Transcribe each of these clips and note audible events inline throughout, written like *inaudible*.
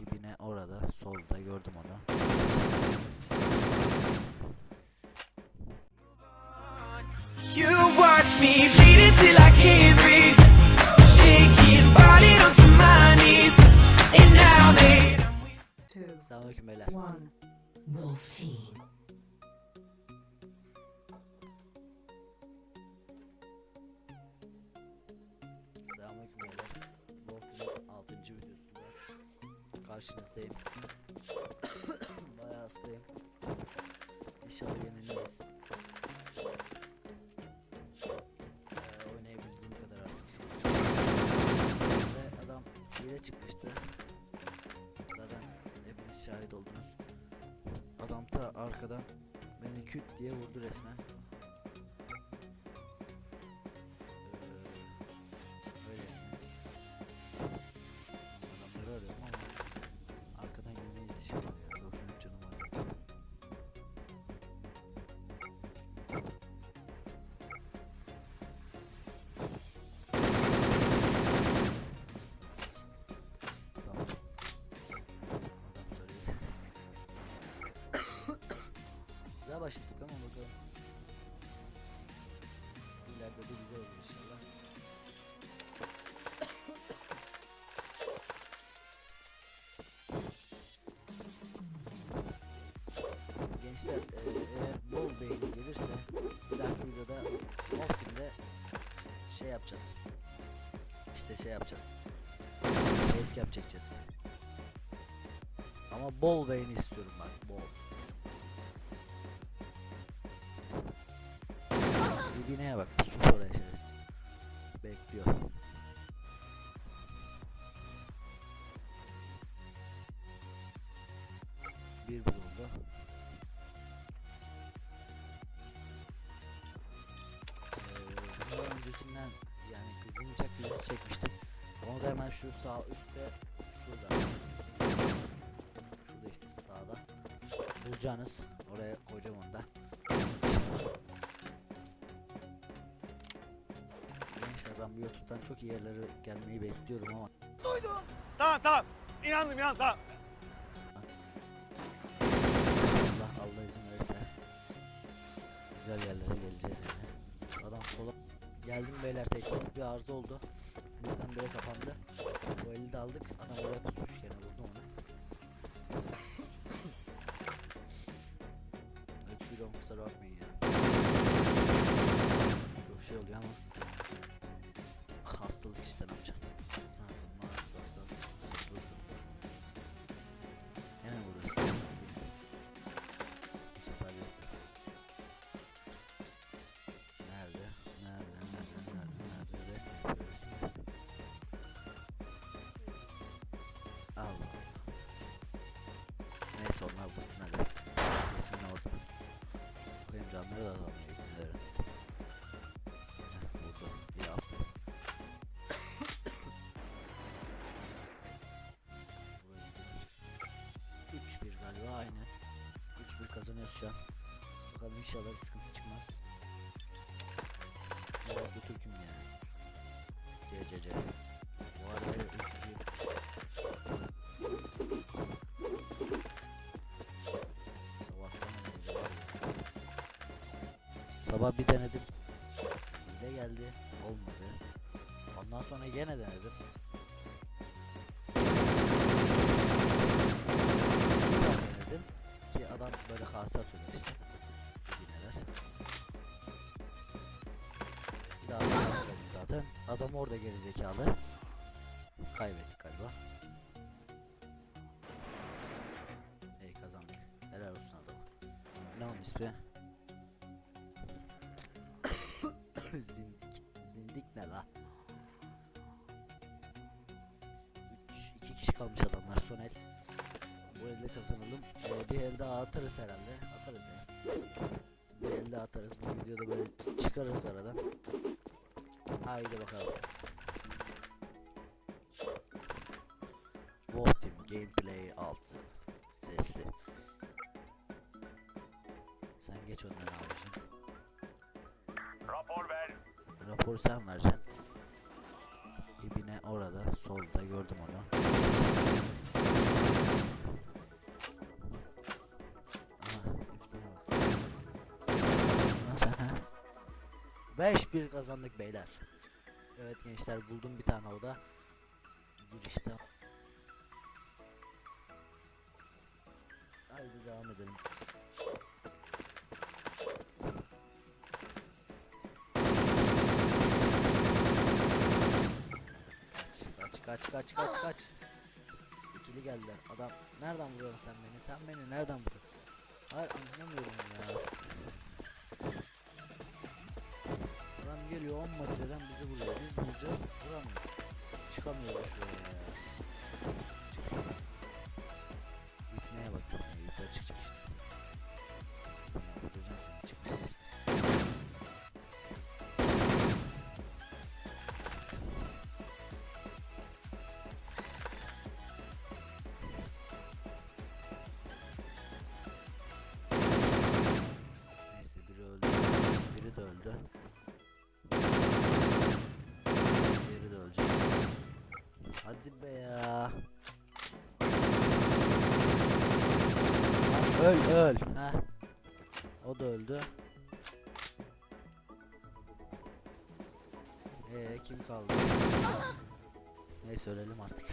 İbine orada solda gördüm onu. You watch me bleed until I can't breathe. Shaking, falling onto my knees. And now two, Selamünaleyküm beyler. one. Wolf Team. Karşınızdayım. *coughs* Bayağı hastayım. İnşallah yeniliriz. Ee, oynayabildiğim kadar artık. Ve adam hile çıkmıştı. Zaten hepiniz şahit oldunuz. Adam da arkadan beni küt diye vurdu resmen. Başladık ama bakalım. İleride de güzel olur inşallah. Gençler e, eğer bol beğeni gelirse bir dahaki videoda Oftin'de şey yapacağız. İşte şey yapacağız. Facecam çekeceğiz. Ama bol beğeni istiyorum bak bol. Dibine bak pusmuş oraya şerefsiz. Bekliyor. Bir bulundu. Ee, bundan öncekinden yani bıçak videosu çekmiştim. Onu da hemen şu sağ üstte şurada. Şurada işte sağda. Bulacağınız. Oraya koyacağım onu da. Bu YouTube'dan çok iyi yerlere gelmeyi bekliyorum ama Tamam tamam. İnandım inandım tamam. Allah Allah izin verirse güzel yerlere geleceğiz yani. Adam sola geldim beyler tekrar bir arıza oldu. Birden bire kapandı. Bu eli de aldık. Adam oraya pusmuş gene vurdum onu. Öksürüyorum kusura bakmayın ya. Çok şey oluyor ama Neyse onlar bulsun hadi. Kesin orada. Bakayım canları da alamıyor. Heh buldu. İyi aferin. Gidelim. 3-1 galiba aynen. 3-1 kazanıyoruz şu an. Bakalım inşallah bir sıkıntı çıkmaz. Bu arada Türk'üm yani. CCC. Bu arada ülkücüyüm. Sabah bir denedim. Hile geldi. Olmadı. Ondan sonra gene denedim. Denedim. Ki adam böyle kase atıyor işte. Yineler. Bir daha denedim zaten. Adam orada gerizekalı. Kaybettik galiba. İyi kazandık. Helal olsun adama. Ne onun ismi? *laughs* Zindik. Zindik ne la? 3 2 kişi kalmış adamlar son el. Bu elde kazanalım. Ee, bir el daha atarız herhalde. Atarız ya. Bir el daha atarız. Bu videoda böyle çıkarırız aradan. Haydi bakalım. Wolf Team Gameplay 6 Sesli Sen geç önden abicim raporu sen vereceksin. İbine orada solda gördüm onu. Ah, Nasıl ha? 5-1 kazandık beyler. Evet gençler buldum bir tane oda. Girişte. Haydi devam edelim. Kaç kaç kaç kaç. İkili geldiler. Adam nereden vuruyorsun sen beni? Sen beni nereden vuruyorsun? Hayır anlamıyorum ya. Adam geliyor 10 metreden bizi vuruyor. Biz vuracağız. Vuramıyoruz. Çıkamıyoruz şuraya ya. Çık şuradan. İpneye bak. Yukarı çıkacak işte. Hadi be ya. Öl öl. Ha. O da öldü. Ee kim kaldı? Neyse ölelim artık. *coughs*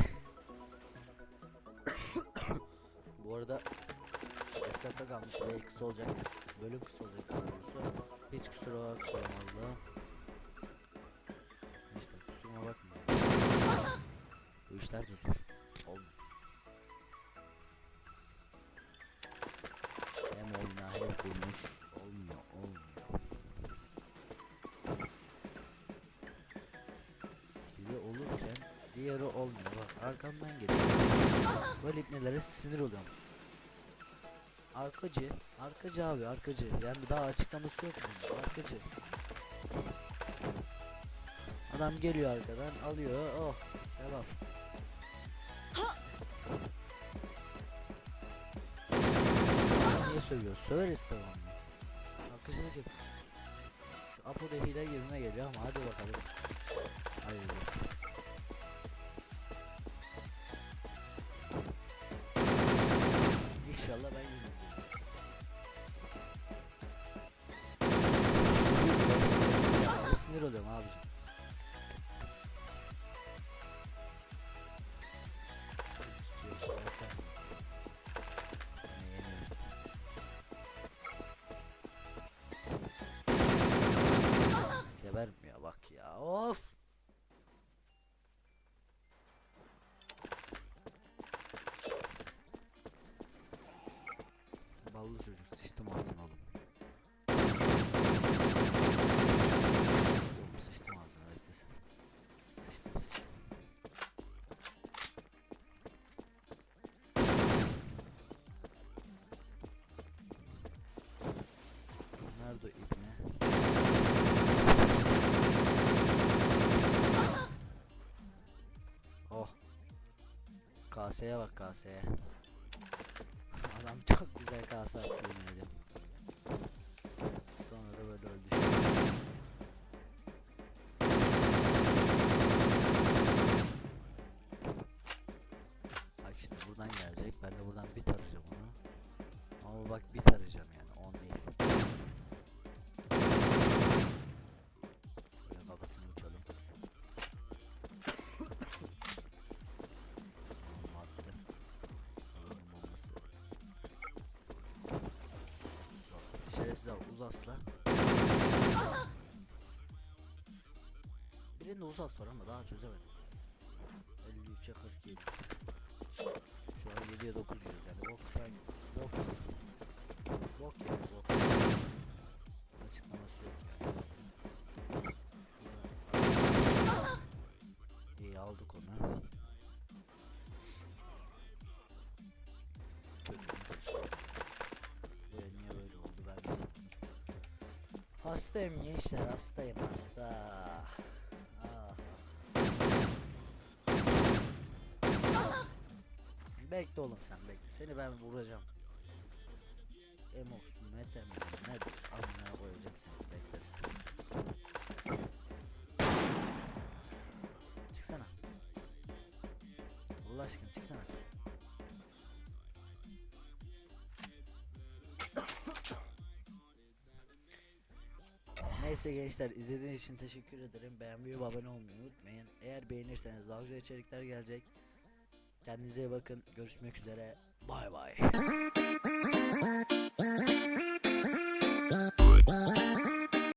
Bu arada 3 dakika kalmış ve kısa olacak. Bölüm kısa olacak doğrusu. Hiç kusura bakmayın işler de zor. Hem oyna hem konuş. Olmuyor olmuyor. Biri olurken diğeri olmuyor. Bak arkamdan geliyor. Böyle ipnelere sinir oluyorum. Arkacı, arkacı abi arkacı. Yani daha açıklaması yok bunun. Arkacı. Adam geliyor arkadan alıyor. Oh, devam. Sövüyor? Söveriz tamam. Arkacılık yapıyor. Şu Apo da hile gibime geliyor ama hadi bakalım. Hayırlısı. Kaseye bak kaseye. Adam çok güzel kase attı yemin. Sonra da böyle öldü. Bak şimdi buradan gelecek. Ben de buradan bir tarayacağım onu. Ama bak bir tarayacağım Şerefsiz abi uzasla. Birinde uzas var ama daha çözemedim. 53'e 47. Şu an 7'ye 9 yiyoruz yani. Bok yani. Bok. Bok yani bok. Açıklaması yok yani. Hastayım gençler hastayım hasta. Ah. Bekle oğlum sen bekle. Seni ben vuracağım. Emox mu Mete mi? Ne amına koyacağım seni. Bekle sen. Çıksana. Allah aşkına çıksana. Neyse gençler izlediğiniz için teşekkür ederim. Beğenmeyi ve abone olmayı unutmayın. Eğer beğenirseniz daha güzel içerikler gelecek. Kendinize iyi bakın. Görüşmek üzere. Bay bay.